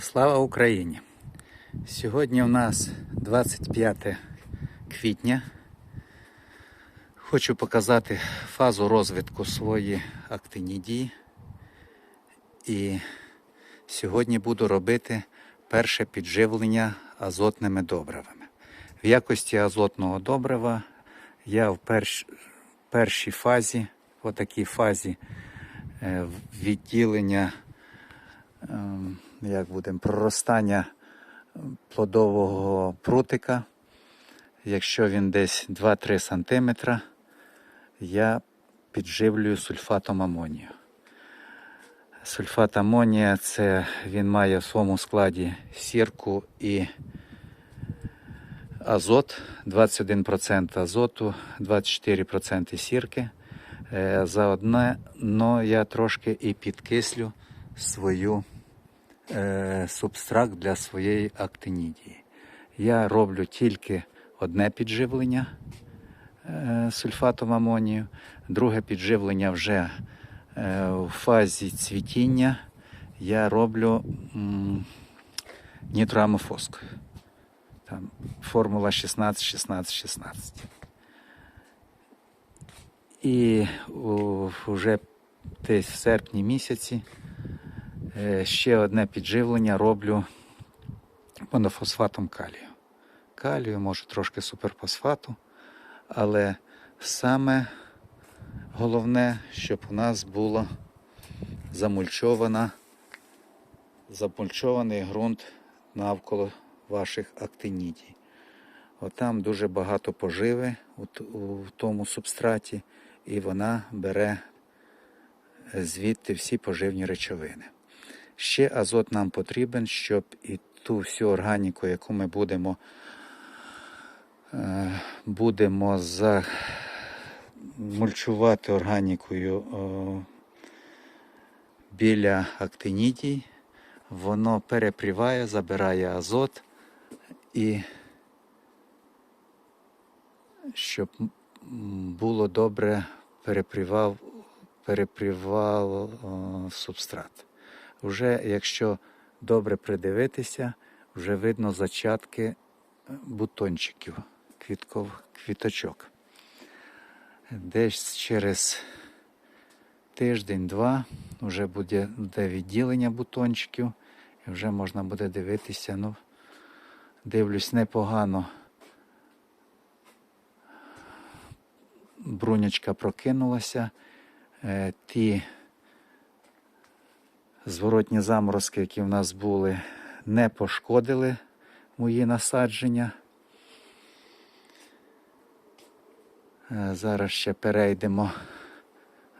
Слава Україні! Сьогодні у нас 25 квітня. Хочу показати фазу розвитку своєї актинідії. І сьогодні буду робити перше підживлення азотними добривами. В якості азотного добрива я в перш, першій фазі, в такій фазі е, відділення ем, як будемо, проростання плодового прутика. Якщо він десь 2-3 см, я підживлюю сульфатом амонію. Сульфат амонія це він має в своєму складі сірку і азот, 21% азоту, 24% сірки. Е, Заодно но я трошки і підкислю свою е, субстракт для своєї актинідії. Я роблю тільки одне підживлення е, сульфатом амонію, друге підживлення вже е, в фазі цвітіння я роблю м, нітроамофоскою. Там формула 16, 16, 16. І вже десь в серпні місяці ще одне підживлення роблю монофосфатом калію. Калію, може трошки суперфосфату, але саме головне, щоб у нас було замульчована, замульчований ґрунт навколо ваших актинідій. Отам дуже багато поживи у тому субстраті, і вона бере звідти всі поживні речовини. Ще азот нам потрібен, щоб і ту всю органіку, яку ми будемо, е, будемо замульчувати органікою біля актинідій, воно перепріває, забирає азот і щоб було добре перепрівав, перепрівав субстрат. Вже якщо добре придивитися, вже видно зачатки е, бутончиків, квітков, квіточок. Десь через тиждень-два вже буде, буде відділення бутончиків, і вже можна буде дивитися. Ну, дивлюсь непогано. Брунячка прокинулася. Е, ті зворотні заморозки, які в нас були, не пошкодили мої насадження. Е, Зараз ще перейдемо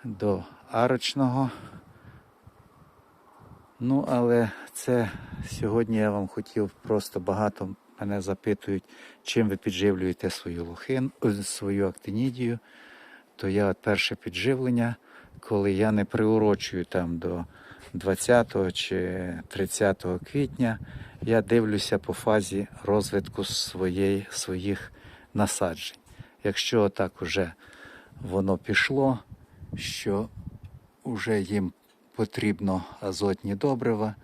до арочного. Ну, але це сьогодні я вам хотів просто багато мене запитують, чим ви підживлюєте свою лохин, е, свою актинідію. То я от перше підживлення, коли я не приурочую там до 20 чи 30 квітня, я дивлюся по фазі розвитку своєї, своїх насаджень. Якщо так уже воно пішло, що вже їм потрібно азотні добрива,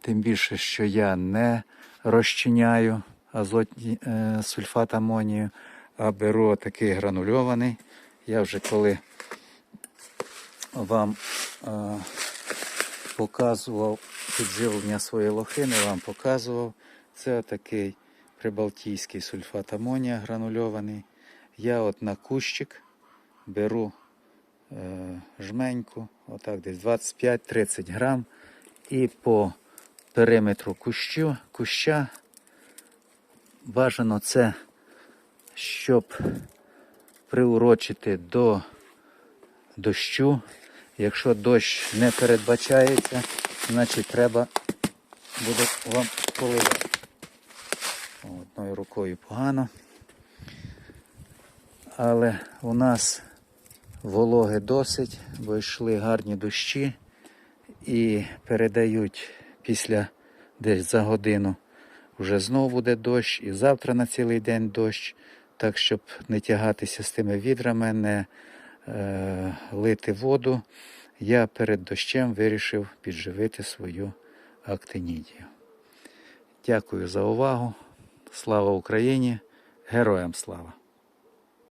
тим більше, що я не розчиняю азотні, е, сульфат амонію, а беру такий гранульований. Я вже коли вам е, показував підживлення своєї лохини, вам показував. Це такий прибалтійський сульфат амонія гранульований. Я от на кущик беру е, жменьку, отак десь 25-30 грам, і по периметру кущу, куща бажано це, щоб приурочити до дощу. Якщо дощ не передбачається, значить треба буде вам поливати. Одною рукою погано. Але у нас вологи досить, бо йшли гарні дощі і передають після десь за годину вже знову буде дощ, і завтра на цілий день дощ. Так, щоб не тягатися з тими відрами, не е, лити воду, я перед дощем вирішив підживити свою актинідію. Дякую за увагу. Слава Україні! Героям слава!